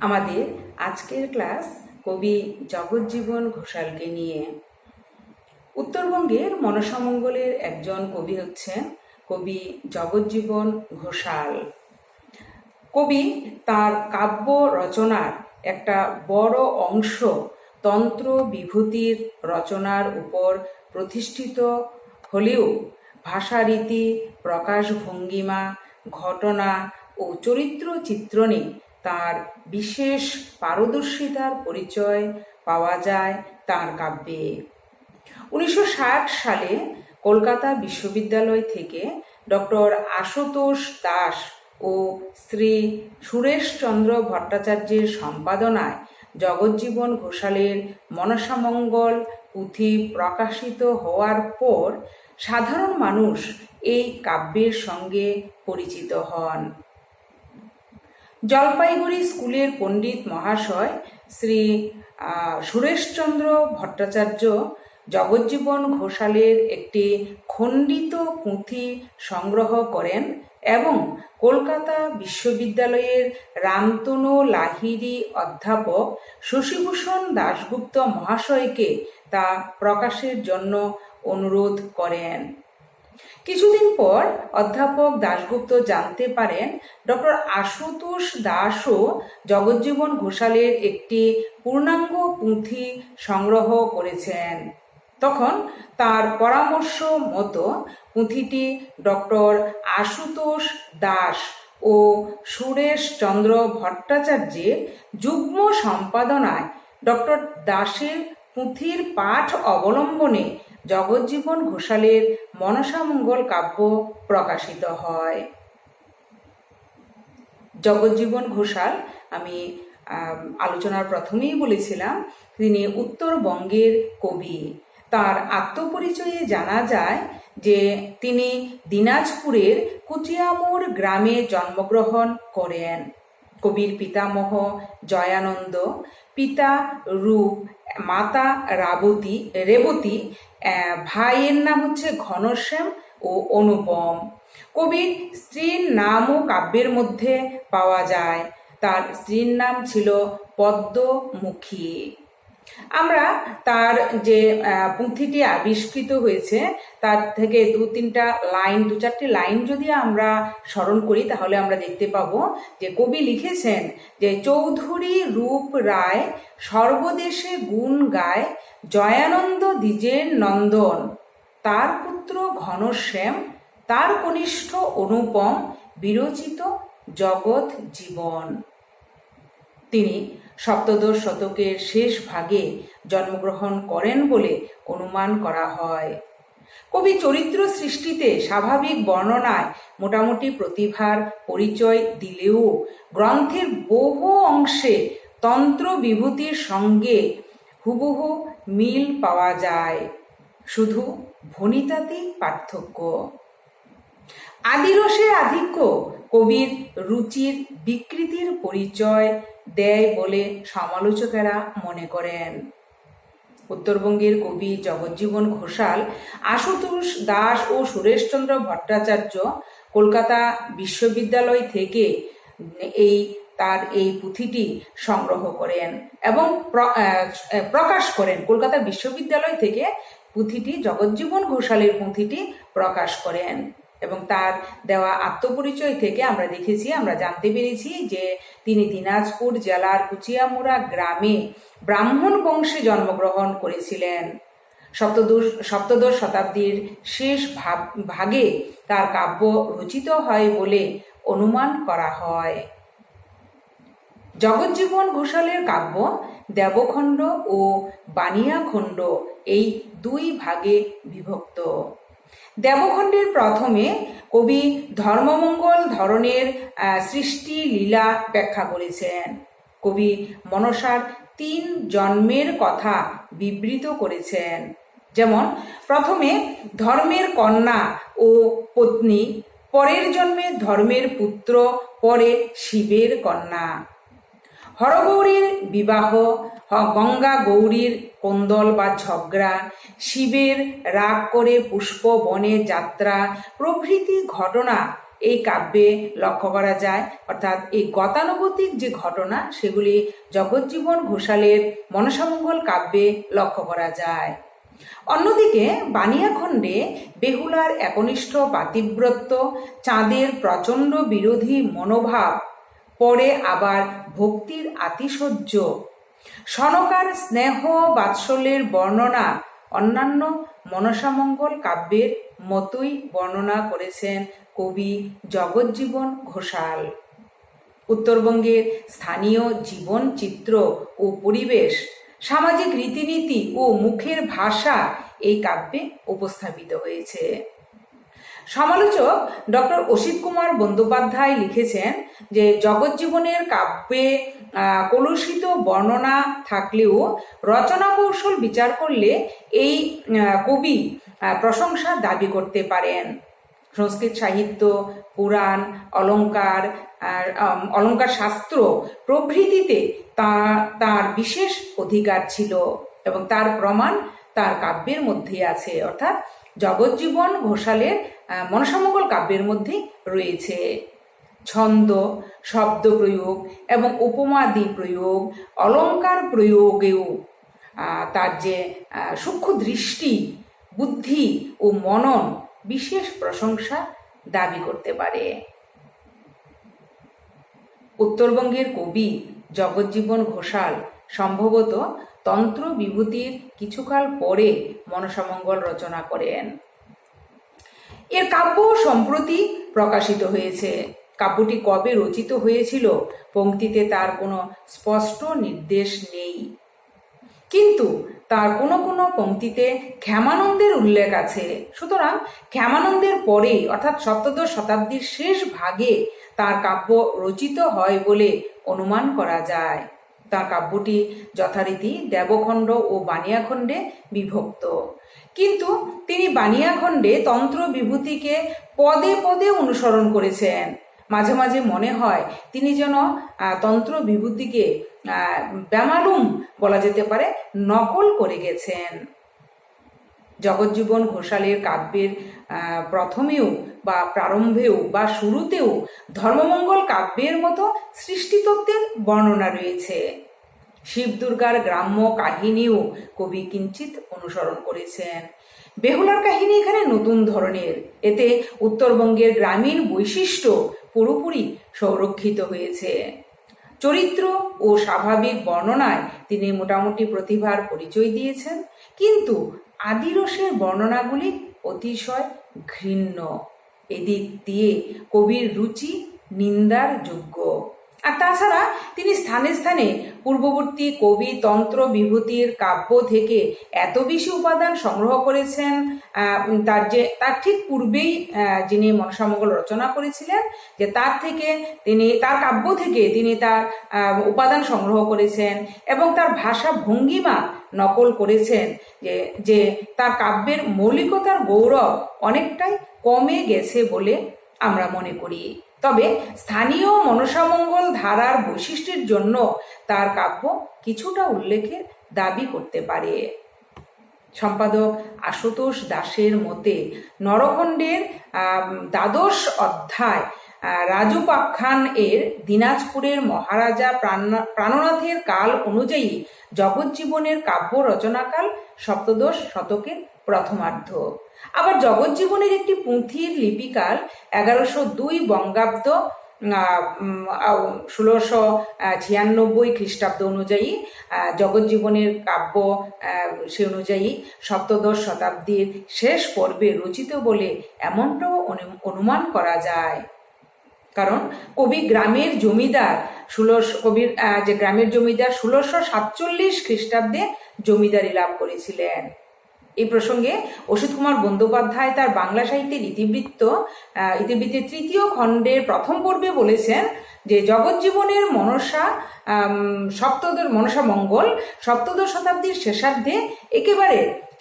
আমাদের আজকের ক্লাস কবি জগজ্জীবন ঘোষালকে নিয়ে। উত্তরবঙ্গের মনসামঙ্গলের একজন কবি হচ্ছেন কবি জগজ্জীবন ঘোষাল। কবি তার কাব্য রচনার একটা বড় অংশ তন্ত্র বিভূতির রচনার উপর প্রতিষ্ঠিত হলেও ভাষারীতি প্রকাশ ভঙ্গিমা ঘটনা ও চরিত্র চিত্রণে তার বিশেষ পারদর্শিতার পরিচয় পাওয়া যায় তার কাব্যে। উনিশশো ষাট সালে কলকাতা বিশ্ববিদ্যালয় থেকে ডক্টর আশুতোষ দাস ও শ্রী সুরেশচন্দ্র ভট্টাচার্যের সম্পাদনায় জগজ্জীবন ঘোষালের মনসামঙ্গল পুঁথি প্রকাশিত হওয়ার পর সাধারণ মানুষ এই কাব্যের সঙ্গে পরিচিত হন। জলপাইগুড়ি স্কুলের পণ্ডিত মহাশয় শ্রী সুরেশচন্দ্র ভট্টাচার্য জগজ্জীবন ঘোষালের একটি খণ্ডিত পুঁথি সংগ্রহ করেন এবং কলকাতা বিশ্ববিদ্যালয়ের রামতনু লাহিড়ী অধ্যাপক শশীভূষণ দাশগুপ্ত মহাশয়কে তা প্রকাশের জন্য অনুরোধ করেন। কিছুদিন পর অধ্যাপক দাশগুপ্ত জানতে পারেন ডক্টর আশুতোষ দাসও জগজ্জীবন ঘোষালের একটি পূর্ণাঙ্গ পুঁথি সংগ্রহ করেছেন। তখন তার পরামর্শ মতো পুঁথিটি ডক্টর আশুতোষ দাস ও সুরেশ চন্দ্র ভট্টাচার্যের যুগ্ম সম্পাদনায় ডক্টর দাসের পুঁথির পাঠ অবলম্বনে জগজ্জীবন ঘোষালের মনসামঙ্গল কাব্য প্রকাশিত হয়। জগজ্জীবন ঘোষাল, আমি আলোচনার প্রথমেই বলেছিলাম, তিনি উত্তরবঙ্গের কবি। তার আত্মপরিচয়ে জানা যায় যে তিনি দিনাজপুরের কুচিয়ামুর গ্রামে জন্মগ্রহণ করেন। কবির পিতামহ জয়ানন্দ, পিতা রূপ মাতা রাবতী, রেবতী ভাইয়ের নাম হচ্ছে ঘনশ্যাম ও অনুপম। কবির স্ত্রীর নামও কাব্যের মধ্যে পাওয়া যায়। তার স্ত্রীর নাম ছিল পদ্মমুখী। আমরা তার যে পুঁথিটি আবিষ্কৃত হয়েছে, তার থেকে দু তিনটা লাইন, দু চারটি লাইন যদি আমরা স্মরণ করি, তাহলে আমরা দেখতে পাবো যে কবি লিখেছেন যে, চৌধুরী রূপ রায় সর্বদেশে গুণ গায়, জয়ানন্দ দ্বিজের নন্দন। তার পুত্র ঘনশ্যাম, তার কনিষ্ঠ অনুপম, বিরচিত জগৎ জীবন। তিনি সপ্তদশ শতকের শেষ ভাগে জন্মগ্রহণ করেন বলে অনুমান করা হয়। কবি চরিত্র সৃষ্টিতে স্বাভাবিক বর্ণনায় মোটামুটি প্রতিভার পরিচয় দিলেও গ্রন্থের বহু অংশে তন্ত্র বিভূতির সঙ্গে হুবহু মিল পাওয়া যায়। শুধু ভনিতাতেই পার্থক্য। আদিরসের আধিক্য কবির রুচির বিকৃতির পরিচয় দেয় বলে সমালোচকেরা মনে করেন। উত্তরবঙ্গের কবি জগজ্জীবন ঘোষাল, আশুতোষ দাস ও সুরেশচন্দ্র ভট্টাচার্য কলকাতা বিশ্ববিদ্যালয় থেকে এই তার এই পুঁথিটি সংগ্রহ করেন এবং প্র- প্রকাশ করেন। কলকাতা বিশ্ববিদ্যালয় থেকে পুঁথিটি জগজ্জীবন ঘোষালের পুঁথিটি প্রকাশ করেন। এবং তার দেওয়া আত্মপরিচয় থেকে আমরা দেখেছি, আমরা জানতে পেরেছি যে তিনি দিনাজপুর জেলার কুচিয়ামুড়া গ্রামে ব্রাহ্মণ বংশে জন্মগ্রহণ করেছিলেন। সপ্তদশ সপ্তদশ শতাব্দীর শেষ ভাগ- তার কাব্য রচিত হয় বলে অনুমান করা হয়। জগজ্জীবন ঘোষালের কাব্য দেবখণ্ড ও বানিয়াখণ্ড এই দুই ভাগে বিভক্ত। দেবখণ্ডের প্রথমে কবি ধর্মমঙ্গল ধরনের সৃষ্টি লীলা ব্যাখ্যা করেছেন। কবি মনসার তিন জন্মের কথা বিবৃত করেছেন। যেমন, প্রথমে ধর্মের কন্যা ও পত্নী, পরের জন্মে ধর্মের পুত্র, পরে শিবের কন্যা। হরগৌরীর বিবাহ গঙ্গা গৌরীর কোন্দল বা ঝগড়া, শিবের রাগ করে পুষ্প বনে যাত্রা, প্রভৃতি ঘটনা এই কাব্যে লক্ষ্য করা যায়। অর্থাৎ এই গতানুগতিক যে ঘটনা, সেগুলি জগজ্জীবন ঘোষালের মনসামঙ্গল কাব্যে লক্ষ্য করা যায়। অন্যদিকে বানিয়াখণ্ডে বেহুলার একনিষ্ঠ পাতিব্রত্য, চাঁদের প্রচণ্ড বিরোধী মনোভাব, পরে আবার ভক্তির আতিশয্য সনকার স্নেহ বাৎসল্যের বর্ণনা অন্যান্য মনসামঙ্গল কাব্যের মতোই বর্ণনা করেছেন কবি জগজ্জীবন ঘোষাল। উত্তরবঙ্গের স্থানীয় জীবন চিত্র ও পরিবেশ, সামাজিক রীতিনীতি ও মুখের ভাষা এই কাব্যে উপস্থাপিত হয়েছে। সমালোচক ডক্টর অসিত কুমার বন্দ্যোপাধ্যায় লিখেছেন যে, জগজ্জীবনের কাব্যে কলুষিত বর্ণনা থাকলেও রচনা কৌশল বিচার করলে এই কবি প্রশংসা দাবি করতে পারেন। সংস্কৃত সাহিত্য, পুরাণ, অলঙ্কার অলঙ্কার শাস্ত্র প্রভৃতিতে তার বিশেষ অধিকার ছিল এবং তার প্রমাণ তার কাব্যের মধ্যে আছে। অর্থাৎ জগজ্জীবন ঘোষালের মনসামঙ্গল কাব্যের মধ্যে রয়েছে। ছন্দ, শব্দ প্রয়োগ এবং উপমাদি প্রয়োগ, অলঙ্কার প্রয়োগেও তার যে সূক্ষ্ম দৃষ্টি, বুদ্ধি ও মনন বিশেষ প্রশংসা দাবি করতে পারে। উত্তরবঙ্গের কবি জগজ্জীবন ঘোষাল সম্ভবত তন্ত্র বিভূতির কিছুকাল পরে মনসামঙ্গল রচনা করেন। এর কাব্য সম্প্রতি প্রকাশিত হয়েছে। কাব্যটি কবে রচিত হয়েছিল পংক্তিতে তার কোনো স্পষ্ট নির্দেশ নেই। কিন্তু তার কোনো কোনো পংক্তিতে ক্ষেমানন্দের উল্লেখ আছে। সুতরাং ক্ষেমানন্দের পরে, অর্থাৎ সপ্তদশ শতাব্দীর শেষ ভাগে তার কাব্য রচিত হয় বলে অনুমান করা যায়। তার কাব্যটি যথারীতি দেবখণ্ড ও বানিয়াখণ্ডে বিভক্ত। কিন্তু তিনি বানিয়াখণ্ডে তন্ত্র বিভূতিকে পদে পদে অনুসরণ করেছেন। মাঝে মাঝে মনে হয় তিনি যেন তন্ত্র বিভূতিকে ব্যামালুম বলা যেতে পারে, নকল করে গেছেন। জগজ্জীবন ঘোষালের কাব্যের প্রথমেও বা প্রারম্ভেও বা শুরুতেও ধর্মমঙ্গল কাব্যের মতো সৃষ্টিতত্ত্বের বর্ণনা রয়েছে। শিব দুর্গার গ্রাম্য কাহিনীও কবি কিঞ্চিত অনুসরণ করেছেন। বেহুলার কাহিনী এখানে নতুন ধরনের। এতে উত্তরবঙ্গের গ্রামীণ বৈশিষ্ট্য পুরোপুরি সংরক্ষিত হয়েছে। চরিত্র ও স্বাভাবিক বর্ণনায় তিনি মোটামুটি প্রতিভার পরিচয় দিয়েছেন। কিন্তু আদিরসের বর্ণনাগুলি অতিশয় ঘৃণ্য। এদিক দিয়ে কবির রুচি, নিন্দার যোগ্য। আর তাছাড়া তিনি স্থানে স্থানে পূর্ববর্তী কবি, তন্ত্র, বিভূতির কাব্য থেকে এত বেশি উপাদান সংগ্রহ করেছেন তার যে, তার ঠিক পূর্বেই যিনি মনসামঙ্গল রচনা করেছিলেন, যে তার থেকে তিনি, তার কাব্য থেকে তিনি তার উপাদান সংগ্রহ করেছেন এবং তার ভাষা ভঙ্গিমা নকল করেছেন, যে যে তার কাব্যের মৌলিকতার গৌরব অনেকটাই কমে গেছে বলে আমরা মনে করি। তবে স্থানীয় মনসামঙ্গল ধারার বৈশিষ্ট্যের জন্য তার কাব্য কিছুটা উল্লেখের দাবি করতে পারে। সম্পাদক আশুতোষ দাসের মতে, নরখণ্ডের দ্বাদশ অধ্যায় রাজুপাখ্যান এর দিনাজপুরের মহারাজা প্রাণ- প্রাণনাথের কাল অনুযায়ী জগজ্জীবনের কাব্য রচনাকাল সপ্তদশ শতকের প্রথমার্ধ। আবার জগজ্জীবনের একটি পুঁথির লিপিকাল এগারোশো দুই বঙ্গাব্দ ষোলোশো ছিয়ানব্বই খ্রিস্টাব্দ অনুযায়ী জগজ্জীবনের কাব্য সে অনুযায়ী সপ্তদশ শতাব্দীর শেষ পর্বে রচিত বলে এমনটাও অনু- অনুমান করা যায়। কারণ কবি গ্রামের জমিদার ষোলোশো, কবির যে গ্রামের জমিদার ষোলোশো সাতচল্লিশ খ্রিস্টাব্দে জমিদারি লাভ করেছিলেন। এই প্রসঙ্গে অসিত কুমার বন্দ্যোপাধ্যায় তার বাংলা সাহিত্যের ইতিবৃত্ত ইতিবৃত্তের তৃতীয় খণ্ডের প্রথম পর্বে বলেছেন যে জগজ্জীবনের মনসা সপ্তদশ, মনসা মঙ্গল, সপ্তদশ শতাব্দীর শেষার্ধে একেবারে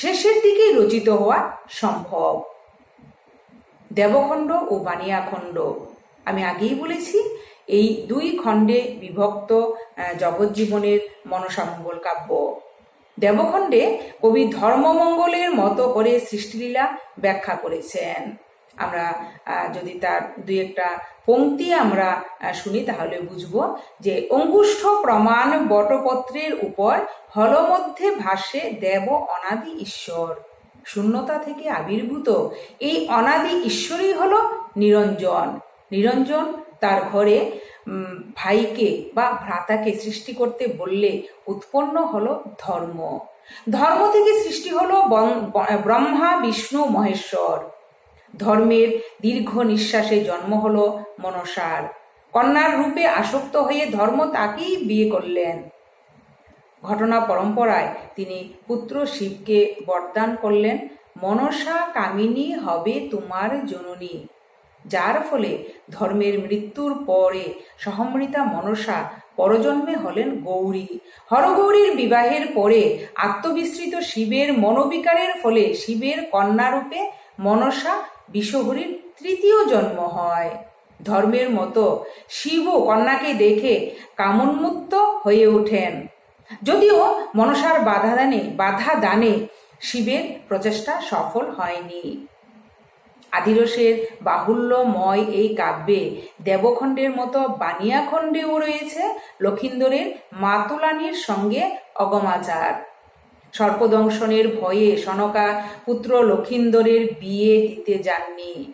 শেষের দিকেই রচিত হওয়া সম্ভব। দেবখণ্ড ও বানিয়াখণ্ড আমি আগেই বলেছি, এই দুই খণ্ডে বিভক্ত জগজ্জীবনের মনসামঙ্গল কাব্য। দেবখণ্ডে কবি ধর্মমঙ্গলের মতো করে সৃষ্টিলীলা ব্যাখ্যা করেছেন। আমরা যদি তার দুই একটা পংক্তি আমরা শুনি, তাহলে বুঝব যে অঙ্গুষ্ঠ প্রমাণ বটপত্রের উপর হলমধ্যে ভাসে দেব অনাদি ঈশ্বর। শূন্যতা থেকে আবির্ভূত এই অনাদি ঈশ্বরই হলো নিরঞ্জন। নিরঞ্জন তার ঘরে ভাইকে বা ভ্রাতাকে সৃষ্টি করতে বললে উৎপন্ন হলো ধর্ম। ধর্ম থেকে সৃষ্টি হলো ব্রহ্মা, বিষ্ণু, মহেশ্বর। ধর্মের দীর্ঘ নিঃশ্বাসে জন্ম হলো মনসার। কন্যার রূপে আসক্ত হয়ে ধর্ম তাকেই বিয়ে করলেন। ঘটনা পরম্পরায় তিনি পুত্র শিবকে বরদান করলেন। মনসা কামিনী হবে তোমার জননী। যার ফলে ধর্মের মৃত্যুর পরে সহমৃতা মনসা পরজন্মে হলেন গৌরী। হরগৌরীর বিবাহের পরে আত্মবিস্মৃত শিবের মনোবিকারের ফলে শিবের কন্যারূপে মনসা বিশ্বহরীর তৃতীয় জন্ম হয়। ধর্মের মতো শিবও কন্যাকে দেখে কামোন্মুক্ত হয়ে ওঠেন। যদিও মনসার বাধা দানে বাধা দানে শিবের প্রচেষ্টা সফল হয়নি। আদিরসের বাহুল্যময় এই কাব্যে দেবখণ্ডের মতো বানিয়াখণ্ডেও রয়েছে লক্ষিন্দরের মাতুলানির সঙ্গে অগমাচার। সর্পদংশনের ভয়ে সনকা পুত্র লক্ষিন্দরের বিয়ে দিতে যাননি।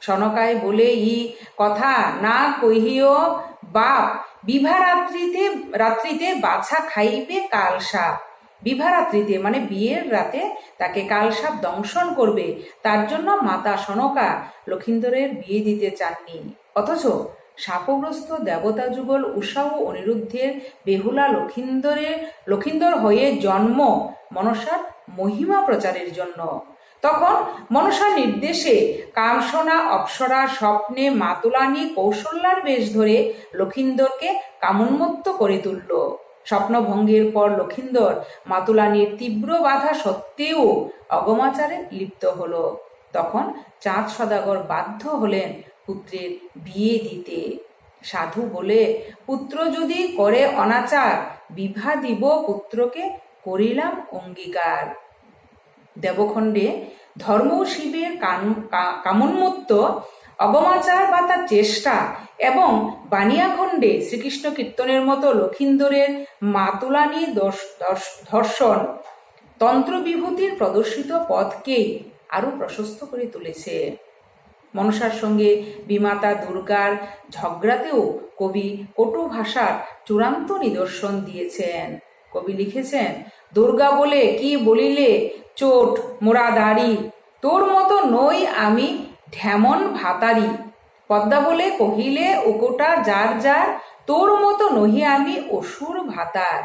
সনকায় বলে, ই কথা না কহিও বাপ, বিভা রাত্রিতে রাত্রিতে বাছা খাইবে কালসাপ। বিভা রাত্রিতে মানে বিয়ের রাতে তাকে কালসাপ দংশন করবে। তার জন্য মাতা সনকা লক্ষিন্দরের বিয়ে দিতে চাননি। অথচ শাপগ্রস্ত দেবতা যুগল উষা ও অনিরুদ্ধের বেহুলা লক্ষিন্দরের, লক্ষিন্দর হয়ে জন্ম মনসার মহিমা প্রচারের জন্য। তখন মনসার নির্দেশে কামসনা অপ্সরা, স্বপ্নে, মাতুলানি, কৌশল্যার বেশ ধরে লক্ষিন্দরকে কামোন্মত্ত করে তুলল। স্বপ্নভঙ্গের পর লক্ষিন্দর মাতুলানির তীব্র বাধা সত্ত্বেও অগমাচারে লিপ্ত হলো। তখন চাঁদ সদাগর বাধ্য হলেন পুত্রের বিয়ে দিতে। সাধু বলে, পুত্র যদি করে অনাচার, বিভা দিব পুত্রকে করিলাম অঙ্গীকার। দেবখণ্ডে ধর্ম শিবের কামোন্মত্ত অগমাচার বা তার চেষ্টা এবং বানিয়াখণ্ডে শ্রীকৃষ্ণ কীর্তনের মতো লক্ষিন্দরের মাতুলানি ধর্ষণ তন্ত্রবিভূতির প্রদর্শিত পথকে আরও প্রশস্ত করে তুলেছে। মনসার সঙ্গে বিমাতা দুর্গার ঝগড়াতেও কবি কটু ভাষার চূড়ান্ত নিদর্শন দিয়েছেন। কবি লিখেছেন, দুর্গা বলে কি বলিলে চোট মোরা দাড়ি তোর মতো নই আমি ঢেমন ভাতারি। পদ্মা বলে কহিলে ওকোটা যার যার, তোর মতো নহি আমি অসুর ভাতার।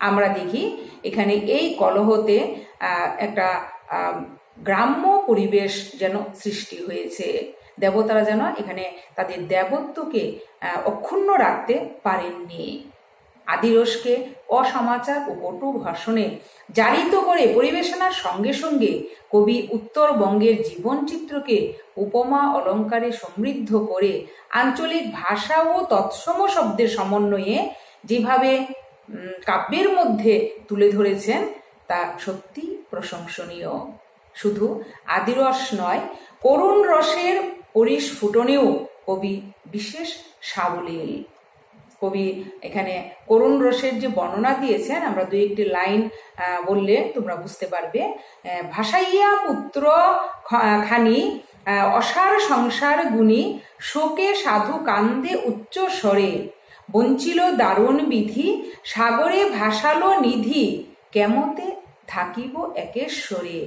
আমরা দেখি এখানে এই কলহতে একটা গ্রাম্য পরিবেশ যেন সৃষ্টি হয়েছে। দেবতারা যেন এখানে তাদের দেবত্বকে অক্ষুণ্ণ রাখতে পারেননি। আদিরসকে অসমাচার ও কটু ভাষণে জারিত করে পরিবেশনার সঙ্গে সঙ্গে কবি উত্তরবঙ্গের জীবনচিত্রকে উপমা অলঙ্কারে সমৃদ্ধ করে আঞ্চলিক ভাষা ও তৎসম শব্দের সমন্বয়ে যেভাবে কাব্যের মধ্যে তুলে ধরেছেন, তা সত্যি প্রশংসনীয়। শুধু আদিরস নয়, করুণ রসের পরিস্ফুটনেও কবি বিশেষ সাবলীল। কবি এখানে করুণ রসের যে বর্ণনা দিয়েছেন, আমরা দুই একটি লাইন বললে তোমরা বুঝতে পারবে। ভাসাইয়া পুত্র খানি অসার সংসার গুণী, শোকে সাধু কান্দে উচ্চ স্বরে, বঞ্চিল দারুণ বিধি, সাগরে ভাসালো নিধি, কেমতে থাকিব একেশ্বরে।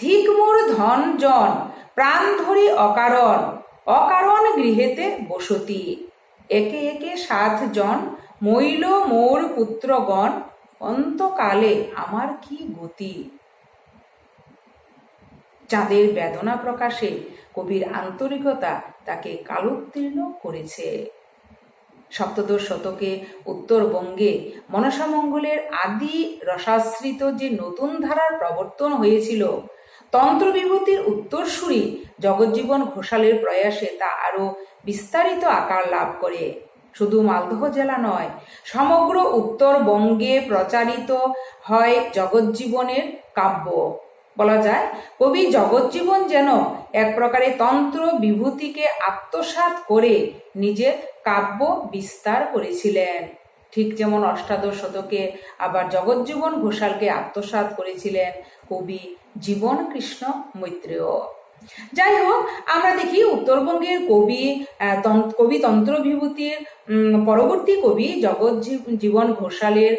ধিক মোর ধন জন, প্রাণ ধরি অকারণ অকারণ গৃহেতে বসতি। একে একে সাত জন মইল মোর পুত্রগণ, অন্তকালে আমার কি গতি? চাঁদের বেদনা প্রকাশে, কবির আন্তরিকতা তাকে কালোত্তীর্ণ করেছে। সপ্তদশ শতকে উত্তরবঙ্গে মনসামঙ্গলের আদি রসাশ্রিত যে নতুন ধারার প্রবর্তন হয়েছিল, তন্ত্রবিভূতির উত্তরসূরি জগজ্জীবন ঘোষালের প্রয়াসে তা আরও বিস্তারিত আকার লাভ করে। শুধু মালদহ জেলা নয়, সমগ্র উত্তরবঙ্গে প্রচারিত হয় জগজ্জীবনের কাব্য। বলা যায়, কবি জগজ্জীবন যেন এক প্রকারে তন্ত্র বিভূতিকে আত্মসাৎ করে নিজের কাব্য বিস্তার করেছিলেন। ঠিক যেমন অষ্টাদশ শতকে আবার জগজ্জীবন ঘোষালকে আত্মসাৎ করেছিলেন কবি জীবন কৃষ্ণ মৈত্রেয়। যাই হোক আমরা দেখি উত্তরবঙ্গের কবি কবি তন্ত্র বিভূতির পরবর্তী কবি জগৎ জীবন ঘোষালের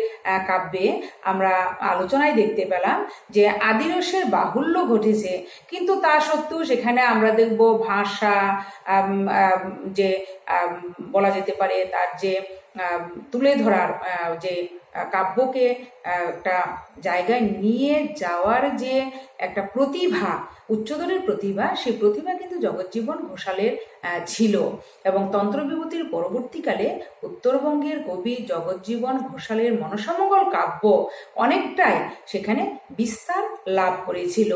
কাব্যে আমরা আলোচনায় দেখতে পেলাম যে আদিরসের বাহুল্য ঘটেছে। কিন্তু তা সত্ত্বেও সেখানে আমরা দেখব ভাষা যে বলা যেতে পারে তার যে তুলে ধরার যে কাব্যকে একটা জায়গায় নিয়ে যাওয়ার যে একটা প্রতিভা, উচ্চতরের প্রতিভা, সেই প্রতিভা কিন্তু জগজ্জীবন ঘোষালের ছিল। এবং তন্ত্রবিভূতির পরবর্তীকালে উত্তরবঙ্গের কবি জগজ্জীবন ঘোষালের মনসামঙ্গল কাব্য অনেকটাই সেখানে বিস্তার লাভ করেছিল।